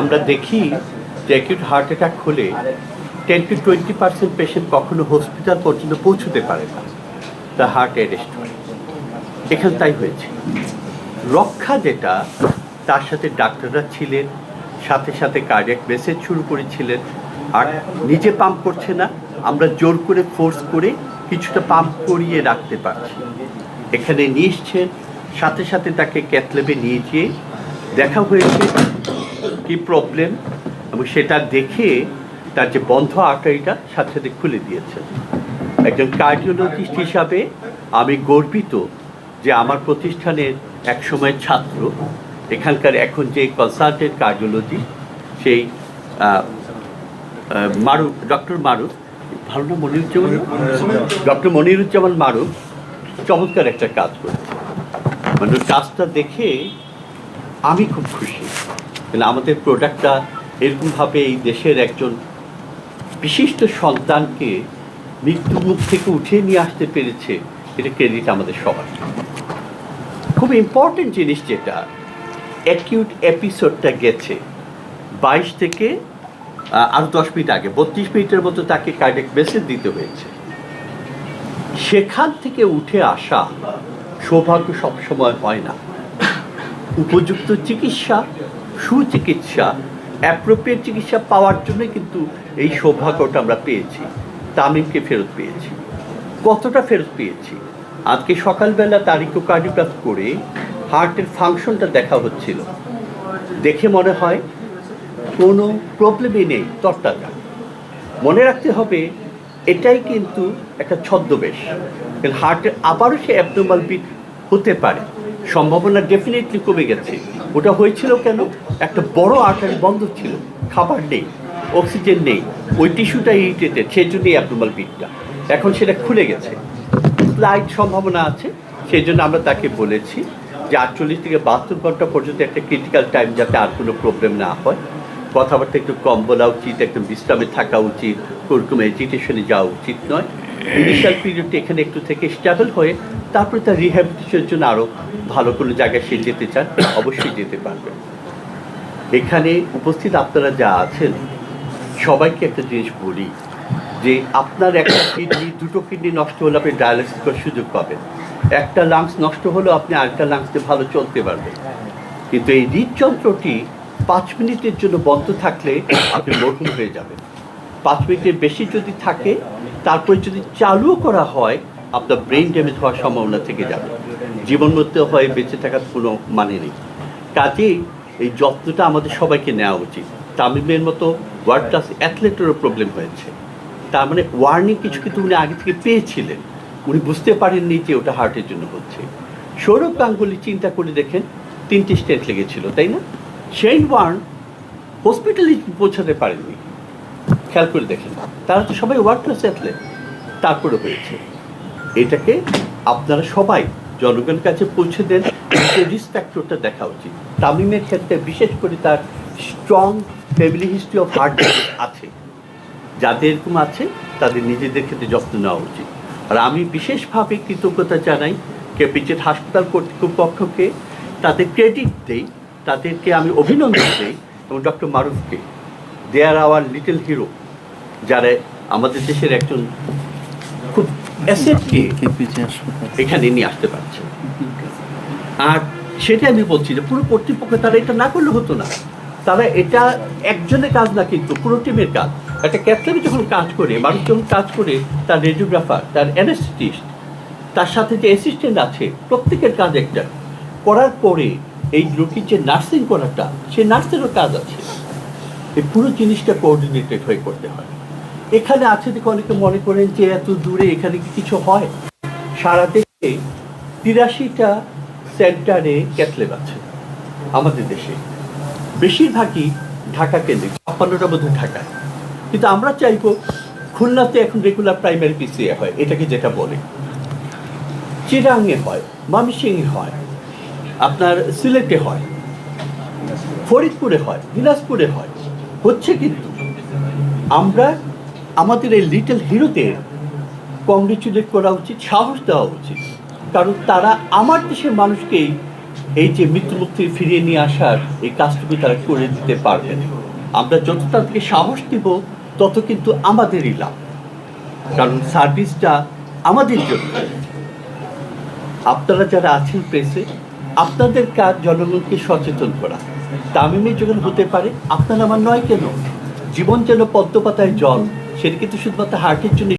আমরা দেখি যে অ্যাকিউট হার্ট অ্যাটাক হলে ten to twenty percent patient কখনো হসপিটাল পর্যন্ত পৌঁছতে পারে না। তা হার্ট অ্যারেস্ট হয় এখানে তাই হয়েছে। রক্ষা যেটা, তার সাথে ডাক্তাররা ছিলেন, সাথে সাথে কার্ডিয়াক মেসেজ শুরু করেছিলেন। আর নিজে পাম্প করছে না, আমরা জোর করে ফোর্স করে কিছুটা পাম্প করিয়ে রাখতে পারছি। এখানে নিয়ে সাথে সাথে তাকে ক্যাথলেবে নিয়ে গিয়ে দেখা হয়েছে কি প্রবলেম এবং সেটা দেখে তার যে বন্ধ আর্টারিটা সাথে সাথে খুলে দিয়েছে। একজন কার্ডিওলজিস্ট হিসাবে আমি গর্বিত যে আমার প্রতিষ্ঠানের এক সময় ছাত্র, এখানকার এখন যে কনসালটেন্ট কার্ডিওলজি সেই মারুফ ডক্টর মারুফ, ভালো না মনিরুজ্জামান? ডক্টর মনিরুজ্জামান মারুফ চমৎকার একটা কাজ করেছে। মানে কাজটা দেখে আমি খুব খুশি। মানে আমাদের প্রোডাক্টটা এরকমভাবে এই দেশের একজন বিশিষ্ট সন্তানকে মৃত্যু মুখ থেকে উঠিয়ে নিয়ে আসতে পেরেছে এটা ক্রেডিট আমাদের সবার। খুব ইম্পর্টেন্ট জিনিস যেটা অ্যাকিউট এপিসোডটা গেছে। বাইশ থেকে আহ, আরও দশ মিনিট আগে বত্রিশ মিনিটের মতো তাকে কার্ডিয়াক মেসেজ দিতে হয়েছে। সেখান থেকে উঠে আসা সৌভাগ্য সবসময় হয় না। উপযুক্ত চিকিৎসা সুচিকিৎসা অ্যাপ্রোপ্রিয়েট চিকিৎসা পাওয়ার জন্যই কিন্তু এই সৌভাগ্যটা আমরা পেয়েছি, তামিমকে ফেরত পেয়েছি। কতটা ফেরত পেয়েছি? আজকে সকালবেলা তারিখ কার্ডিওগ্রাফ করে হার্টের ফাংশনটা দেখা হচ্ছিল। দেখে মনে হয় কোনো প্রবলেমই নেই, তরতাজা। মনে রাখতে হবে, এটাই কিন্তু একটা ছদ্মবেশ। হার্টের আবারও সে অ্যাবনর্মাল বিট হতে পারে। সম্ভাবনা ডেফিনেটলি কমে গেছে। ওটা হয়েছিল কেন? একটা বড় আর্টারি বন্ধ ছিল, খাবার নেই, অক্সিজেন নেই, ওই টিস্যুটা ইরিটেটেড, সেই জন্যই অ্যাবনর্মাল বিটটা এখন সেটা খুলে গেছে। স্লাইড সম্ভাবনা আছে, সেই জন্য আমরা তাকে বলেছি যে আটচল্লিশ থেকে বাহাত্তর ঘণ্টা পর্যন্ত একটা ক্রিটিক্যাল টাইম যাতে আর কোনো প্রবলেম না হয়। কথাবার্তা একটু কম বলা উচিত একটু বিশ্রামে থাকা উচিত, ওরকম এজিটেশনে যাওয়া উচিত নয়। ইনিশিয়াল পিরিয়ডটা এখানে একটু থেকে স্টেবল হয়ে তারপরে তার রিহ্যাবিলিটেশনের জন্য আরও ভালো কোনো জায়গায় সে যেতে চান, অবশ্যই যেতে পারবে। এখানে উপস্থিত আপনারা যা আছেন, সবাইকে একটা জিনিস বলি যে আপনার একটা কিডনি দুটো কিডনি নষ্ট হলে আপনি ডায়ালিসিস করার সুযোগ পাবেন। একটা লাংস নষ্ট হলেও আপনি আরেকটা লাংসে ভালো চলতে পারবেন। কিন্তু এই হৃদযন্ত্রটি পাঁচ মিনিটের জন্য বন্ধ থাকলে আপনি মরহুম হয়ে যাবেন। পাঁচ মিনিটের বেশি যদি থাকে, তারপরে যদি চালুও করা হয়, আপনার ব্রেন ড্যামেজ হওয়ার সম্ভাবনা থেকে যাবে। জীবন মধ্যে হয়ে, বেঁচে থাকার কোনো মানে নেই। কাজেই এই যত্নটা আমাদের সবাইকে নেওয়া উচিত। তামিমের মতো ওয়ার্ল্ড ক্লাস অ্যাথলেটেরও প্রবলেম হয়েছে। তার মানে ওয়ার্নিং কিছু কিন্তু উনি আগে থেকে পেয়েছিলেন। উনি বুঝতে পারেননি যে ওটা হার্টের জন্য হচ্ছে। সৌরভ গাঙ্গুলি চিন্তা করে দেখেন, তিনটি স্টেন্ট লেগেছিল, তাই না? শেন ওয়ার্ন হসপিটালে পৌঁছাতে পারেননি। খেয়াল করে দেখেন। তারা তো সবাই ওয়ার্ল্ড ক্লাস অ্যাথলেট তারপরে হয়েছে। এটাকে আপনারা সবাই জনগণের কাছে পৌঁছে দেন রিস্ক ফ্যাক্টরটা দেখা উচিত। তামিমের ক্ষেত্রে বিশেষ করে তার strong family history of heart আছে। যাদের এরকম আছে, তাদের নিজেদের ক্ষেত্রে যত্ন নেওয়া উচিত। আর আমি বিশেষভাবে কৃতজ্ঞতা জানাই কেপিচের হাসপাতাল কর্তৃপক্ষকে। তাদের ক্রেডিট দেই, তাদেরকে আমি অভিনন্দন দিই এবং doctor মারুফকে। They are our little hero যারা আমাদের দেশের একজন খুব অ্যাসেটকে এখানে নিয়ে আসতে পারছে। আর সেটা আমি বলছি যে পুরো কর্তৃপক্ষ তারা এটা না করলে হতো না। তারা এটা একজনের কাজ না, কিন্তু পুরো টিমের কাজ। একটা ক্যাথলেবে যখন কাজ করে মানুষ যখন কাজ করে, তার রেডিওগ্রাফার তার অ্যানেস্থেটিস্ট তার সাথে যে অ্যাসিস্ট্যান্ট আছে, প্রত্যেকের কাজ একটা। করার পরে এই রোগীর যে নার্সিং করাটা, সে নার্সেরও কাজ আছে। এই পুরো জিনিসটা কোঅর্ডিনেটেড হয়ে করতে হয়। এখানে আছে দেখে অনেকে মনে করেন যে এত দূরে এখানে কি কিছু হয়? সারা দেশে তিরাশিটা সেন্টারে ক্যাথলেব আছে, আমাদের দেশে। বেশিরভাগই ঢাকা কেন্দ্রিক, ছাপ্পান্নটা বোধ ঢাকায়। কিন্তু আমরা চাইব খুলনাতে এখন রেগুলার প্রাইমারি পিসিএ হয়, এটাকে যেটা বলে। চিরাঙে হয়, মামিসিংয়ে হয়, আপনার সিলেটে হয়, ফরিদপুরে হয়, দিনাজপুরে হয়। হচ্ছে কিন্তু আমরা আমাদের এই লিটল হিরোতে কংগ্রেচুলেট করা উচিত, সাহস দেওয়া উচিত। কারণ তারা আমার দেশের মানুষকেই এই যে মৃত্যুমুক্তি ফিরিয়ে নিয়ে আসার এই কাজটুকু তারা করে দিতে পারবেন। আমরা যত তাদেরকে সাহস দিব, তত কিন্তু আমাদেরই লাভ। কারণ সার্ভিসটা আমাদের জন্য। আপনারা যারা আছেন প্রেসে আপনাদের কাজ জনগণকে সচেতন করা। তামিমে যখন হতে পারে, আপনারা আমার নয় কেন? জীবন যেন পদ্মপাতায় জল সেটা কিন্তু শুধুমাত্র হার্টের জন্য